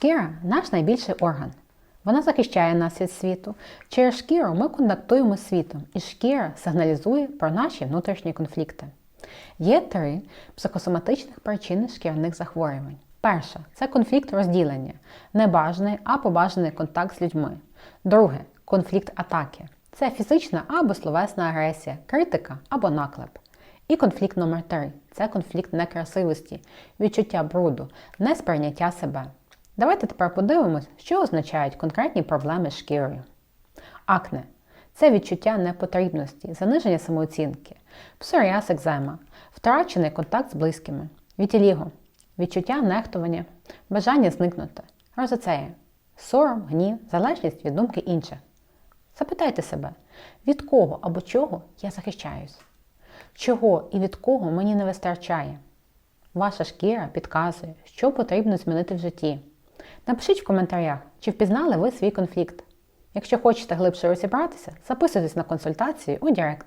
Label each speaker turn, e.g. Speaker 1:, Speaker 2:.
Speaker 1: Шкіра наш найбільший орган. Вона захищає нас від світу. Через шкіру ми контактуємо з світом, і шкіра сигналізує про наші внутрішні конфлікти. Є три психосоматичних причини шкіряних захворювань. Перша це конфлікт розділення, небажаний або бажаний контакт з людьми. Друге конфлікт атаки. Це фізична або словесна агресія, критика або наклеп. І конфлікт номер три це конфлікт некрасивості, відчуття бруду, несприйняття себе. Давайте тепер подивимось, що означають конкретні проблеми з шкірою. Акне це відчуття непотрібності, заниження самооцінки, псоріаз екзема, втрачений контакт з близькими, вітіліго, відчуття нехтування, бажання зникнути, розоцея, сором, гнів, залежність від думки інших. Запитайте себе, від кого або чого я захищаюсь? Чого і від кого мені не вистачає? Ваша шкіра підказує, що потрібно змінити в житті. Напишіть в коментарях, чи впізнали ви свій конфлікт. Якщо хочете глибше розібратися, записуйтесь на консультацію у Директ.